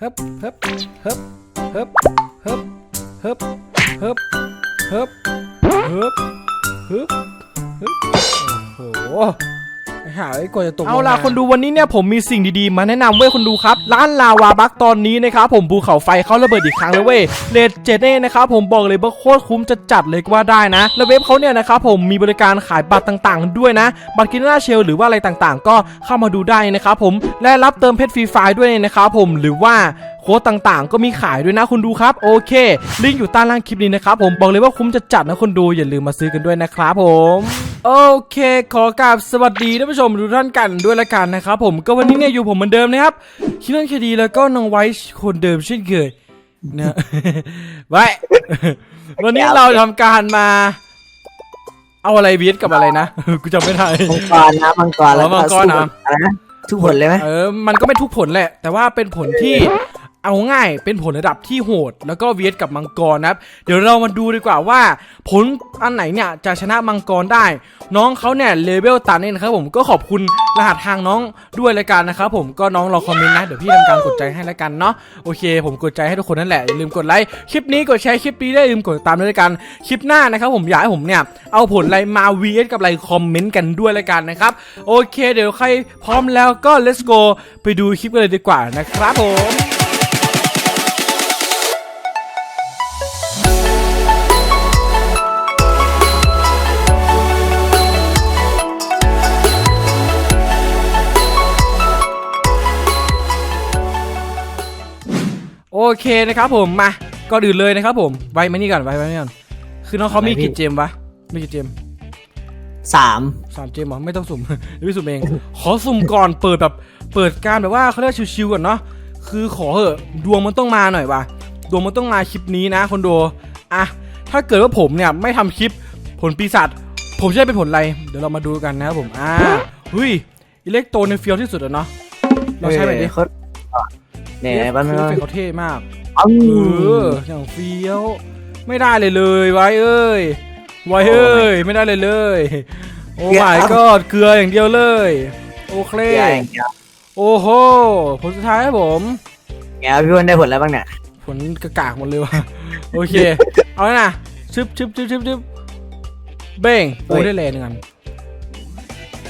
ฮึบฮึบฮึบฮึบฮึบฮึบฮึบฮึบฮึบฮึบฮึบโอ้โห ห่าไอ้ยกว่าจะตกเอาล่ะลงมคนดูวันนี้เนี่ยผมมีสิ่งดีๆ มาแนะนำเว้ยคนดูครับ ร้านลาวาบักตอนนี้นะครับผมภูเขาไฟเขาระเบิดอีกครั้งเลยเว้ยเลดเจเน่นะครับผมบอกเลยว่าโคตรคุ้มจะจัดเลยก็ว่าได้นะ แล้วเว็บเขาเนี่ยนะครับผมมีบริการขายบัตรต่างๆ ด้วยนะ บัตรกินหน้าเชลหรือว่าอะไรต่างๆ ก็เข้ามาดูได้นะครับผมและรับเติมเพชรฟรีไฟล์ด้วยนะครับผมหรือว่าโค้ดต่างๆ ก็มีขายด้วยนะคุณดูครับ โอเค ลิงก์อยู่ใต้ล่างคลิปนี้นะครับผมบอกเลยว่าคุ้มจะจัดนะคนดูอย่าลืมมาซื้อกันด้วยนะครับผมโอเคขอกราบสวัสดีท่านผู้ชมทุกท่านกันด้วยละกันนะครับผมก็วันนี้เนี่ยอยู่ผมเหมือนเดิมนะครับคิดเรื่องคดีแล้วก็น้องไว้คนเดิมเช่นเคยนะไว้วันนี้เราทำการมา เอาอะไรเวียดกับอะไรนะกูจำไม่ได้มังกรนะมังกรแล้วอ๋อมังกรเหรอสู้อะไรนะทุกผลเลยไหมเออมันก็ไม่ทุกผลแหละ แต่ว่าเป็นผลที่ เอาง่ายเป็นผลระดับที่โหด แล้วก็เวียดกับมังกรนะครับ เดี๋ยวเรามาดูดีกว่าว่า ผลอันไหนเนี่ยจะชนะมังกรได้ น้องเขาเนี่ยเลเวลตันเนี่ยนะครับผมก็ขอบคุณรหัสทางน้องด้วยละกันนะครับผมก็น้องรอคอมเมนต์นะ เดี๋ยวพี่ทำการกดใจให้ละกันเนาะโอเค ผมกดใจให้ทุกคนนั่นแหละอย่าลืมกดไลค์คลิปนี้กดแชร์คลิปนี้ได้ลืมกดติดตามด้วยละกันคลิปหน้านะครับผมอยากให้ผมเนี่ยเอาผลอะไรมา vs กับอะไรคอมเมนต์กันด้วยละกันนะครับโอเค เดี๋ยวใครพร้อมแล้วก็ let's go ไปดูคลิปกันเลยดีกว่านะครับผม เคนะครับผมมาก่อนอื่นเลยนะครับผมไว้มานี่ก่อนไว้มานี่ก่อนคือน้องเขามีกี่เจมวะมีกี่เจมสามสามเจมเหรอไม่ต้องสุ่มเดี๋ยวพี่สุ่มเองขอสุ่มก่อนเปิดแบบเปิดการแบบว่าเขาเรียกชิวๆก่อนเนาะคือขอเหอะดวงมันต้องมาหน่อยว่ะดวงมันต้องมาคลิปนี้นะคนดูอะถ้าเกิดว่าผมเนี่ยไม่ทำคลิปผลปีศาจผมจะได้เป็นผลอะไร เดี๋ยวเรามาดูกันนะครับผมอ่าเฮ้ยอิเล็กโตในเฟียวที่สุดอะเนาะเราใช้แบบนี้ เขาเนี่ยบ้านคืไม่อว่าเป็นเขาเท่มากเอ้าเอออย่างเฟี้ยว ไม่ได้เลยเลยไว้เอ้ยไว้เอ้ยไม่ได้เลยเลย โอ้ my god เกลืออย่างเดียวเลย โอเคแย่อย่างเดียวโอ้โหผลสุดท้ายครับผมแกพี่วันได้ผลแล้วบ้างเนี่ยผลกระกากหมดเลยว่ะโอเค เอาแล้วนะชึบชึบชึบชึบชึบเบ้งโอ้ได้แรงหนึ่งอัน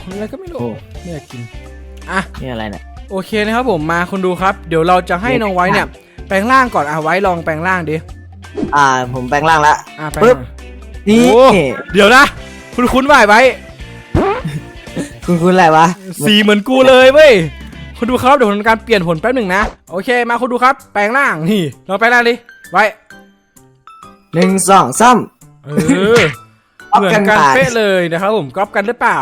ผลอะไรก็ไม่รู้โอ้ไม่อยากกินอะนี่อะไรเนี่ย โอเคนะครับผมมาคนดูครับ เดี๋ยวเราจะให้น้องไว้เนี่ย แปลงร่างก่อนอะไว้ลองแปลงร่างดิอ่า ผมแปลงร่างละอะแปลงปึ๊บร่างนี่โอ้เดี๋ยวนะ คุณคุ้นไหวไว้ คุณคุณอะไรวะสีเหมือนกูเลยเว้ยคุณดูครับเดี๋ยวผมทำการเปลี่ยนผลแป๊บหนึ่งนะโอเค มาคุณดูครับ แปลงร่างนี่เราแปลงร่างดิไว้หนึ่งสองสามเออ เหมือนกันเป๊ะเลยนะครับผมก๊อปกันหรือเปล่า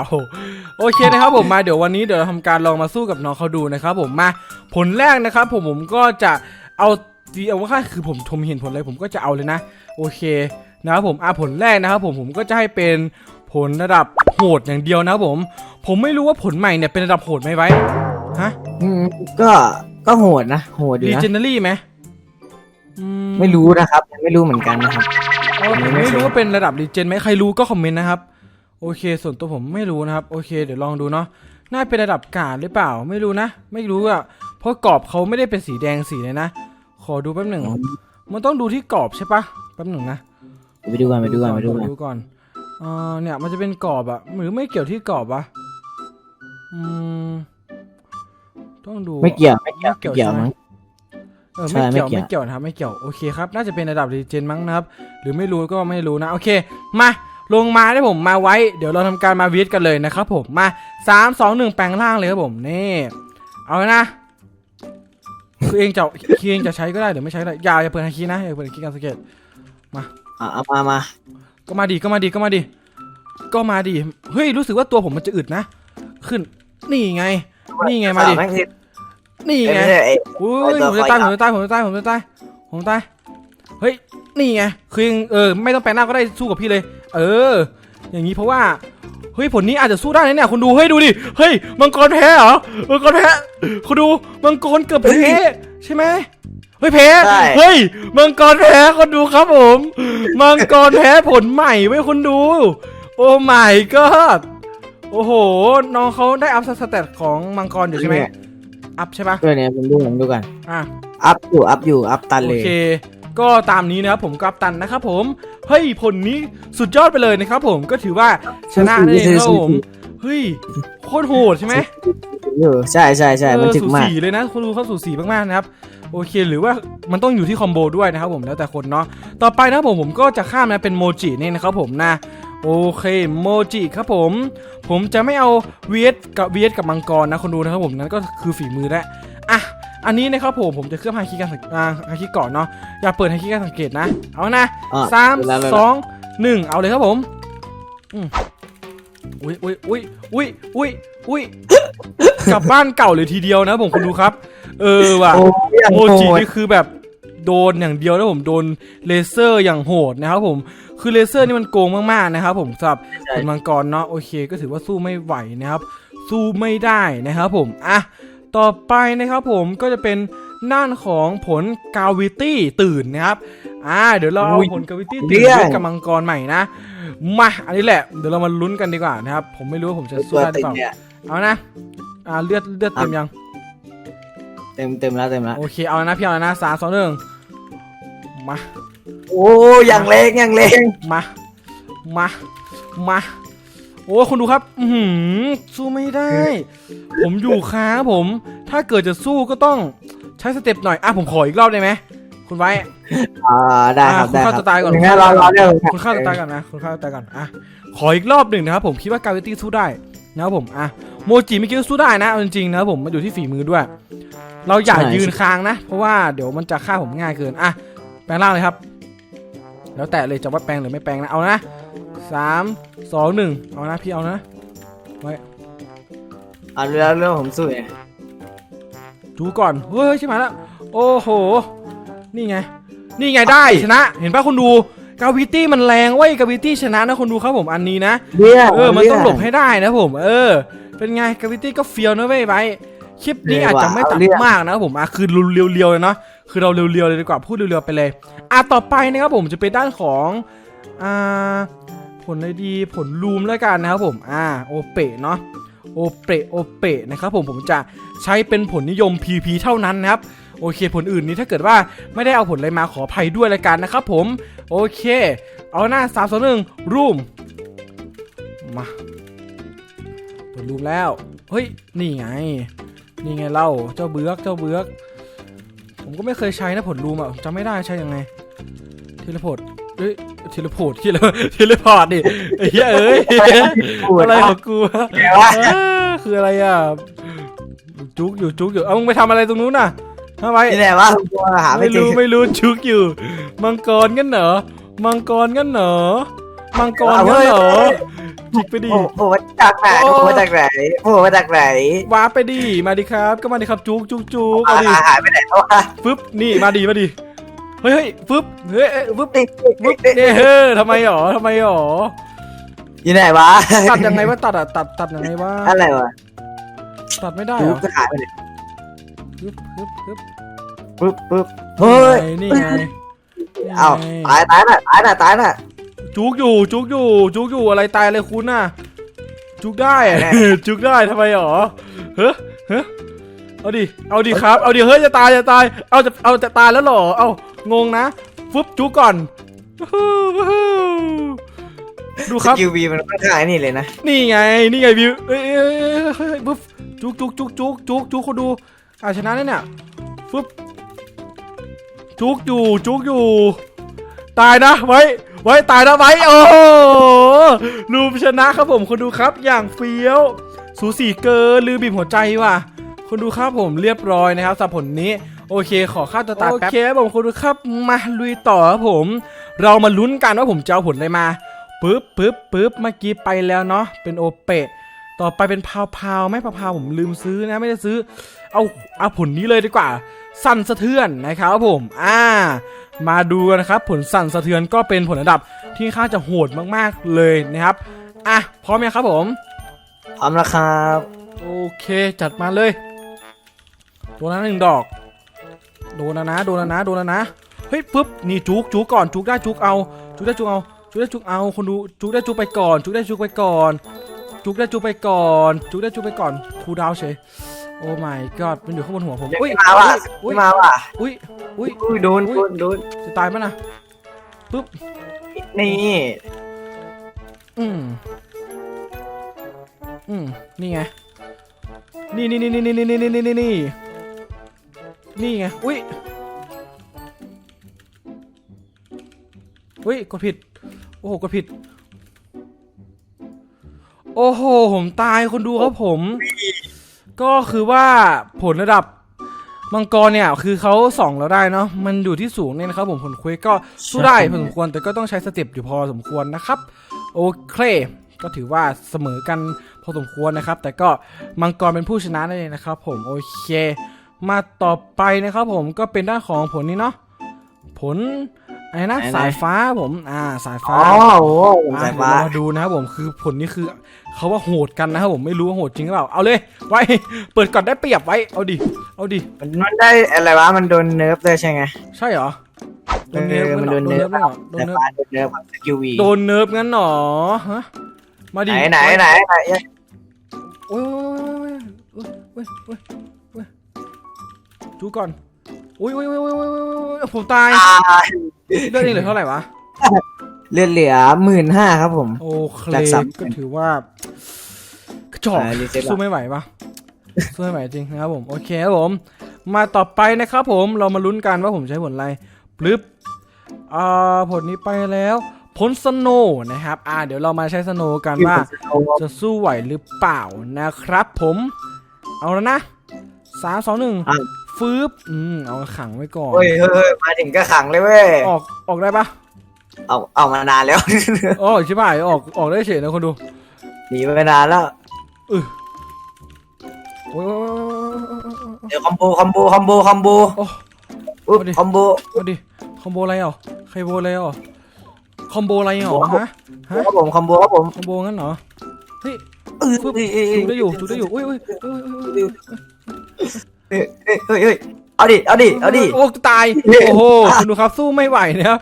โอเคนะครับผมมาเดี๋ยววันนี้เดี๋ยวเราทำการลองมาสู้กับน้องเขาดูนะครับผมมาผลแรกนะครับผมผมก็จะเอาดีเอาว่าคือผมทมเห็นผลอะไรผมก็จะเอาเลยนะ โอเคนะครับผมอะผลแรกนะครับผมผมก็จะให้เป็นผลระดับโหดอย่างเดียวนะครับผม ผมไม่รู้ว่าผลใหม่เนี่ยเป็นระดับโหดไหมไว้ฮะอืมก็ก็โหดนะโหดอยู่รีนะเจนเนอรี่ไหมอืไม่รู้นะครับยังไม่รู้เหมือนกันนะครับเออ ผมไม่รู้ว่าเป็นระดับรีเจนไหมใครรู้ก็คอมเมนต์นะครับ โอเค ส่วนตัวผมไม่รู้นะครับ โอเค เดี๋ยวลองดูเนาะ น่าเป็นระดับกาดหรือเปล่า ไม่รู้นะ ไม่รู้อะเพราะกรอบเขาไม่ได้เป็นสีแดงสีเลยนะ ขอดูแป๊บหนึ่ง มันต้องดูที่กรอบใช่ปะแป๊บหนึ่งนะ ไปดูกันไปดูกันไปดูขกัอนดูก่อนเออเนี่ยมันจะเป็นกรอบอะหรือไม่เกี่ยวที่กรอบวะอืม ต้องดู ไม่เกี่ยว ไม่เกี่ยวไม่เกี่ยว เกี่ยวใช่ไหมมั้งเออใช่ไม่เกี่ยวไม่ไม่เกี่ยว เกี่ยวนะครับไม่เกี่ยวโอเคครับน่าจะเป็นระดับรีเจนมั้งนะครับ หรือไม่รู้ก็ไม่รู้นะโอเค มาลงมาได้ผมมาไว้ เดี๋ยวเราทำการมาวิทกันเลยนะครับผมมาสามสองหนึ่งแปลงร่างเลยครับผมนี่เอาเลยนะคือเองจะคือเองจะใช้ก็ได้หรือไม่ใช้ก็ได้อย่าอย่าเปิดฮาคีนะอย่าเปิดฮาคีการสเก็ตอะเอามามาก็มาดีก็มาดีก็มาดีก็มาดีเฮ้ยรู้สึกว่าตัวผมมันจะอึดนะ ขึ้นนี่ไง นี่ไงมาดิ แม่งคือนี่ เอ้ยไงไม่ใช่ไอ้ อุ้ยไอ้ตัวผมจะตายไฟผมจะตายผมจะตายผมจะตายผมจะตายเฮ้ยนี่ไงคือยังเออไม่ต้องแปลงหน้าก็ได้สู้กับพี่เลย เออ อย่างนี้เพราะว่าเฮ้ยผลนี้อาจจะสู้ได้นะเนี่ยคุณดูเฮ้ยดูดิเฮ้ยมังกรแพ้เหรอมังกรแพ้คุณดูมังกรเกือบแพ้ใช่ไหมเฮ้ยแพ้ใช่ เฮ้ยมังกรแพ้คุณดูครับผมมังกรแพ้ผลใหม่ไว้ยคุณดู โอ้ my god โอ้โหน้องเขาได้อัพสเตตของมังกรอยู่ใช่ไหม อัพใช่ปะด้วยเนี่ยผมดูผมดูกันอะอัพอยู่อัพอยู่อัพตันโอเลยเค ก็ตามนี้นะครับผมก็อัพตันนะครับผม เฮ้ยผลนี้สุดยอดไปเลยนะครับผมก็ถือว่าชนะนั่นเองครับผมเฮ้ยโคตรโหดใช่ไหมอยู่ใช่ใช่ใช่มันเออถึกสูมากสีเลยนะคุณดูเขาสูสีมากๆนะครับโอเค หรือว่ามันต้องอยู่ที่คอมโบด้วยนะครับผมแล้วแต่คนเนาะต่อไปนะครับผมผมก็จะข้ามนะเป็นโมจินี่นะครับผมนะ โอเคโมจิครับผม ผมจะไม่เอาเวียกับเวียกับมังกรนะคนดูนะครับผมนั่นก็คือฝีมือแล้วอะอันนี้นะครับผมผมจะเคลือบฮาคิการสังอ่าฮาคิก่อนเนาะอย่าเปิดฮาคิการสังเกตนะ เอานะอะสามเวลาเวลาสองหนึ่งเอาเลยครับผมอืมอุ้ยอุ้ยอุ้ยอุ้ยอุ้ยอุ้ยกลับบ้านเก่าเลยทีเดียวนะผมคุณดูครับ เออว่ะโอ้ยอย่างโมโหจิดนี่คือแบบ โดนอย่างเดียวนะผมโดนเลเซอร์อย่างโหดนะครับผมคือเลเซอร์นี่มันโกงมากๆนะครับผมสำหรับคุณมังกรเนาะโอเค ก็ถือว่าสู้ไม่ไหวนะครับ สู้ไม่ได้นะครับผมอะต่อไปนะครับผมก็จะเป็นด้านของผลกาวิตี้ตื่นนะครับอ่าเดี๋ยวเราเอาผลกาวิตี้ตื่นด้วยกับมังกรใหม่นะมาอันนี้แหละเดี๋ยวเรามาลุ้นกันดีกว่านะครับ ผมไม่รู้ว่าผมจะสู้ตัวได้หรือติดเปล่าเนี่ยเอานะอ่าเลือดเลือดเต็มยัง เต็มเต็มแล้วเต็มแล้วโอเคเอาแล้วนะพี่เอาแล้วนะสามสองหนึ่ง มา โอ้ยอย่างเล็กอย่างเล็กมา มา มา โอ้คุณดูครับ อือหือสู้ไม่ได้ ผมอยู่ค้างผม ถ้าเกิดจะสู้ก็ต้องใช้สเต็ปหน่อย อะผมขออีกรอบได้ไหม คุณไว้อ่าได้ครับอะได้คุณคฆ่ารับตัวตายก่อนงั้นเราเราเรื่องคุณฆ่าตัวตายก่อนนะ คุณฆ่าตัวตายก่อน อะ ขออีกรอบหนึ่งนะครับผมคิดว่ากาวิตี้สู้ได้นะครับผม อะ โมจิเมื่อกี้ก็สู้ได้นะเอาจริงๆนะครับผมมันอยู่ที่ฝีมือด้วย เราอย่ายืนค้างนะ เพราะว่าเดี๋ยวมันจะฆ่าผมง่ายเกิน อะ แปลงร่างเลยครับ แล้วแต่เลยจะว่าแปลงหรือไม่แปลงนะ เอานะสามสองหนึ่งเอานะพี่เอานะเอาเรื่องเรื่องผมสู้เนี่ยดูก่อน เฮ้ยชิบหายแล้วโอ้โห นี่ไง นี่ไงได้ชนะ เห็นปะคุณดูกาวิตี้มันแรงเว้ยกาวิตี้ชนะนะคุณดูครับผมอันนี้นะเรื่องเออ มันต้องหลบให้ได้นะผม เออ เป็นไงกาวิตี้ก็เฟียวนะเว้ยไบร์ทคลิปนี้อาจจะไม่ตัดมากนะครับผมอะคือเรียวๆเลยเนาะ คือเราเรียวๆเลยดีกว่าพูดเรียวๆไปเลยอะต่อไปนะครับผมจะเป็นด้านของอ่าผลอะไรดีผลลูมแล้วกันนะครับผมอ่าโอเปะเนาะโอเปะโอเปะนะครับผมผมจะใช้เป็นผลนิยม PP เท่านั้นนะครับโอเคผลอื่นนี้ถ้าเกิดว่าไม่ได้เอาผลอะไรมาขออภัยด้วยรายการนะครับผมโอเค เอาหน้าสามสองหนึ่งรูมมาเปิดรูมแล้ว เฮ้ย นี่ไง นี่ไงเล่าเจ้าเบือกเจ้าเบือก ผมก็ไม่เคยใช้นะผลรูมอะผมจำไม่ได้ใช้ยังไงเทเลพอร์ตเฮ้ยเทเลพอร์ตเทเลเทเลพอร์ตดิไอ้เหี้ยเอ้ยอะไรของกูวะไงวะอ่าคืออะไรอะจุกอยู่จุกอยู่เอามึงไปทำอะไรตรงนู้นน่ะทำไมนี่แหละว่าผมหาไม่ไม่เจอรู้ไม่รู้จุกอยู่ มังกรกันเหรอมังกรกันเหรอมังกรกันเหรอ จิกไปดิโอ้โหมาจากไหนโอ้โอ้โหมาจากไหนโอ้โหมาจากไหนว้าร์ปไปดิมาดิครับ ก็มาดิครับจุกจุกจุกหาเอาดิหายไปไหนแล้ววะฟึบนี่มาดิมาดิเฮ้ยเฮ้ยฟึบเฮ้ยเอ้ยฟึบติ๊กติ๊กติ๊กติ๊กเนี่ยเฮ้ยทำไมหรอทำไมหรออยู่ไหนวะตัดยังไงวะตัดอะตัดตัดยังไงวะอะไรวะตัดไม่ได้ดูเหรอก็หายไปไหนฮึบฮึบฮึบปึ๊บปึ๊บเฮ้ยนี่ไงนี่ไงเอ้านี่ไงตายตายน่ะตายน่ะตายน่ะ จุกอยู่จุกอยู่จุกอยู่อะไรตายอะไรคุณน่ะจุกได้อะแน่จุกได้ทำไมหรอเฮ้ยเฮ้ยเอาดิเอาดิครับ เอาดิเฮ้ยจะตายจะตายเอาจะเอาจะตายแล้วเหรอเอางงนะฟึบจุกก่อนดูครับสกิลบีมันค่อนข้างไอ้นี่เลยนะนี่ไงนี่ไงวิวเอ้ยเอ้ยเอ้ยเฮ้ยปุ๊บจุกจุกจุกจุกจุกจุกเขาดูอาชนะแน่เนี่ยฟึบจุกอยู่จุกอยู่ ตายนะไว้ ไว้ตายนะไว้โอ้โหลูมชนะครับผมคนดูครับอย่างเฟี้ยว สูสีเกินลืมบีบหัวใจว่ะคนดูครับผมเรียบร้อยนะครับสำหรับผลนี้โอเค ขอค่าตัวตายแป๊บโอเคผมคนดูครับมาลุยต่อครับผม เรามาลุ้นกันว่าผมจะเอาผลอะไรมาปึ๊บปึ๊บปึ๊บเมื่อกี้ไปแล้วเนาะเป็นโอเปะต่อไปเป็นพาวพาวไหม่พาวพาวผมลืมซื้อนะไม่ได้ซื้อ เอาเอาผลนี้เลยดีกว่า สั่นสะเทือนนะครับผมอ่ามาดูกันนะครับผลสั่นสะเทือนก็เป็นผลระดับที่ค่อนข้างจะโหดมากๆเลยนะครับอะพร้อมไหมครับผมพร้อมแล้วครับโอเคจัดมาเลย โดนนะหนึ่งดอก โดนแล้วนะโดนแล้วนะโดนแล้วนะเฮ้ยปึ๊บนี่จุกจุกก่อนจุกได้จุกเอาจุกได้จุกเอาจุกได้จุกเอาคนดูจุกได้จุกไปก่อน จุกได้จุกไปก่อน จุกได้จุกไปก่อน จุกได้จุกไปก่อนครูดาวเฉย โโอ้ my god มันอยู่ข้างบนหัวผมยังอุ้ยไม่มาว่ะอุ้ยไม่มาว่ะอุ้ยอุ้ยอุ้ยโดนอุ้ยโดนโดนจะตายมั้ยนะปุ๊บนี่อืมอืมนี่ไงนี่นี่นี่นี่นี่นี่นี่นี่นี่นี่นี่ไงอุ้ยอุ้ยกดผิดโอ้โหกดผิด โอ้โหผมตายคนดูครับผม ก็คือว่าผลระดับมังกรเนี่ยคือเขาส่องเราได้เนาะมันอยู่ที่สูงเนี่ยนะครับผมผลเควสก็สู้ได้พอสมควรแต่ก็ต้องใช้สเต็ปอยู่พอสมควรนะครับโอเคก็ถือว่าเสมอกันพอสมควรนะครับ แต่ก็มังกรเป็นผู้ชนะนั่นเองนะครับผมโอเค มาต่อไปนะครับผมก็เป็นด้านของผลนี้เนาะผล อะไรนะสายฟ้าผม อ่าสายอ๋ฟ้าอโอ้โหผมอะสายเดี๋ยวฟ้าเรามาดูนะครับผมคือผลนี้คือเขาว่าโหดกันนะครับผมไม่รู้ว่าโหดจริงหรือเปล่าเอาเลยไว้เปิดก่อนได้เปรียบไว้เอาดิเอาดิมันมันได้อะไรวะมันโดนเนิร์ฟด้วยใช่ไงใช่เหรอโดนเนิร์ฟเอองั้มันนเหรโดอนโดนเนิเนิร์ร์ฟฟงั้นเหรอโดนสายเนิร์ฟฟ้าโดนเนิร์ฟกับสกิลวีโดนเนิร์ฟงั้นเหรอฮะมาดิไหนไหนไหนไหนโอ้ยโอ้ยโอ้ยโอ้ยโอ้ยจูก่อนโอ้ยโอ้ยโอ้ยโอ้ยโอ้ยโอ้ยผมตายอ่าเลือดนี่เหลือเท่าไหร่วะ เลือดเหลือหมื่นห้าครับผม โอเคจากสามก็ถือว่ากระจอกอ่ารีเซ็ตละ สู้ไม่ไหวปะ สู้ไม่ไหวจริงนะครับผมโอเคครับผม มาต่อไปนะครับผมเรามาลุ้นกันว่าผมใช้ผลอะไรปลึบอ่าผลนี้ไปแล้ว ผลสโนว์นะครับอ่าเดี๋ยวเรามาใช้สโนว์กันว่า จะสู้ไหวหรือเปล่านะครับผม เอาแล้วนะสามสองหนึ่งอะ ฟืบอืมเอาขังไว้ก่อน เฮ้ยเฮ้ยเฮ้ยมาถึงก็ขังเลยเว้ย ออกออกได้ปะเอาเอามานานแล้วอ๋อใช่ป่ะออกออกได้เฉยนะคนดูหนีมานานแล้ว โอ้ยโอ้ยโอ้ยโอ้ยโอ้ยโอ้ยเดี๋ยวคอมโบคอมโบคอมโบคอมโบโอ้อุ๊บเอาดิ คอมโบมาดิคอมโบอะไรอะใครโบอะไรอะคอมโบอะไรอะคอมโบ ฮะฮะครับผมคอมโบครับผมคอมโบงั้นเหรอเฮ้ยเอ้ยฟึบเอ้ยเอ้ยถูได้อยู่ถูได้อยู่อุ้ยอุ้ยอุ้ยอุ้ยอุ้ย เอ้ยเอ้ยเอ้ยเอ้ยเอาดิ เอาดิ เอาดิ โอ้ตาย โอ้โหคุณดูครับสู้ไม่ไหวนะครับ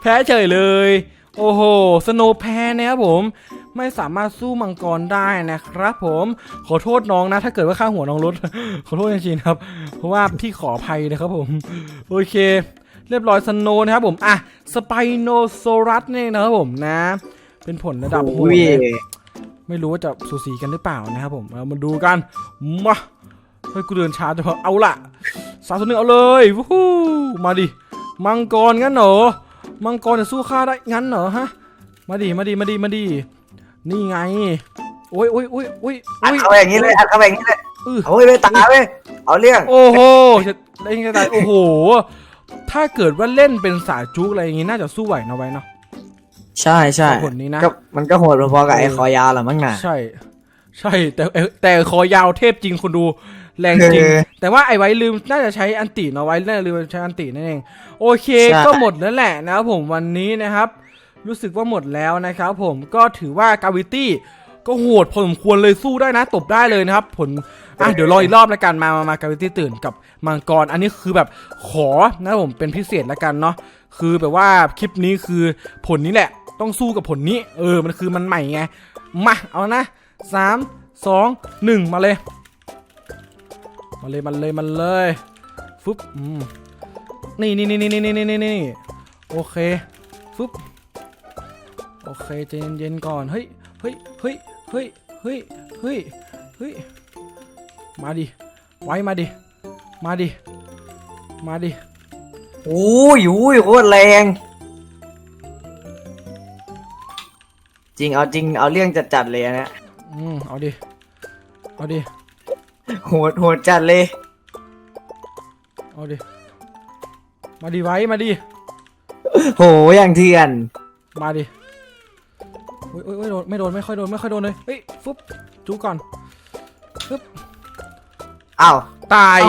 แพ้เฉยเลย โอ้โห สโนว์แพ้นะครับผม ไม่สามารถสู้มังกรได้นะครับผม ขอโทษน้องนะ ถ้าเกิดว่าข้างหัวน้องลดขอโทษจริงๆครับ เพราะว่าพี่ขออภัยนะครับผม โอเค เรียบร้อยสโนว์นะครับผม อะ สไปโนโซรัสเนี่ยนะครับผมนะ เป็นผลระดับโหดอุ้ยเลยไม่รู้ว่าจะสูสีกันหรือเปล่านะครับผม เรามาดูกันมา เฮ้ยกูเดินช้าจังวะเอาละสามตัวหนึ่งเอาเลยวู้ฮู้มาดิมังกรงั้นเหรอมังกรจะสู้ข้าได้งั้นเหรอฮะมาดิมาดิมาดิมาดินี่ไงโอ้ยโอ้ยโอ้ยโอ้ยอัดโอ้ยเข้าไปอย่างนี้เลยอัดเข้าไปอย่างนี้เลยเออเอาไว้ไปตาเว้ยเอาเรื่องโอ้โหจะเล่นกันได้โอ้โห ถ้าเกิดว่าเล่นเป็นสายจุกอะไรอย่างงี้น่าจะสู้ไหวเนาะไว้เนาะใช่ใช่ผลนี้นะก็มันก็โหดพอๆกับไอ้คอยาวแหละมั้งน่ะใช่ ใช่แต่แต่แต่คอยาวเทพจริงคนดู แรงจริงเออแต่ว่าไอ้ไว้ลืมน่าจะใช้อันติเนาะไว้น่าจะลืมใช้อันตินั่นเอง โอเคใช่ก็หมดแล้วแหละนะครับผมวันนี้นะครับ รู้สึกว่าหมดแล้วนะครับผมก็ถือว่ากาวิตี้ก็โหดพอสมควรเลยสู้ได้นะ ตบได้เลยนะครับ ผลอะเดี๋ยวรออีกรอบแล้วกันมามามากาวิตี้ตื่นกับมังกร อันนี้คือแบบขอนะครับผมเป็นพิเศษแล้วกันเนาะคือแบบว่าคลิปนี้คือผลนี้แหละ ต้องสู้กับผลนี้ เออมันคือมันใหม่ไงมาเอานะสามสองหนึ่งมาเลย มาเลยมันเลยมันเลยฟึบอืมนี่นี่นี่นี่นี่นี่นี่นี่โอเคฟึบโอเคใจเย็นๆก่อนเฮ้ยเฮ้ยเฮ้ยเฮ้ยเฮ้ยเฮ้ยเฮ้ยมาดิไว้มาดิมาดิมาดิอุ้ยอุ้ยโคตรแรง จริงเอาจริงเอาเรื่องจัดจัดๆเลยอันเนะอืมเอาดิเอาดิ โหดโหดจัดเลย เอาดิ มาดิไว้ มาดิ โหอย่างเถื่อนมาดิโอ้ยโอ้ยโอ้ยโดนไม่โดน ไม่ค่อยโดน ไม่ค่อยโดนเลย เฮ้ย ฟึบจูก่อนฟึบอ้าว ตาย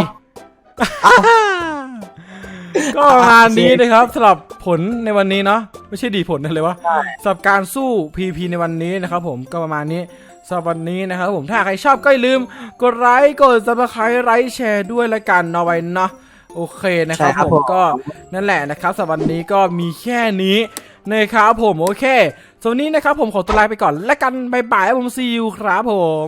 ก็ประมาณนี้นะครับสำหรับผลในวันนี้เนาะไม่ใช่ดีผลนะเลยวะสำหรับการสู้ PVP ในวันนี้นะครับผมก็ประมาณนี้สำหรับวันนี้นะครับผมถ้าใครชอบก็อย่าลืมกดไลค์กด subscribe ไลค์แชร์ด้วยละกันเนาะไว้เนาะโอเคนะครับใช่ครับผมผมก็นั่นแหละนะครับสำหรับวันนี้ก็มีแค่นี้นะครับผมโอเคสำหรับวันนี้นะครับผมขอตัวลาไปก่อนและกันบายบายผมซีอูครับผม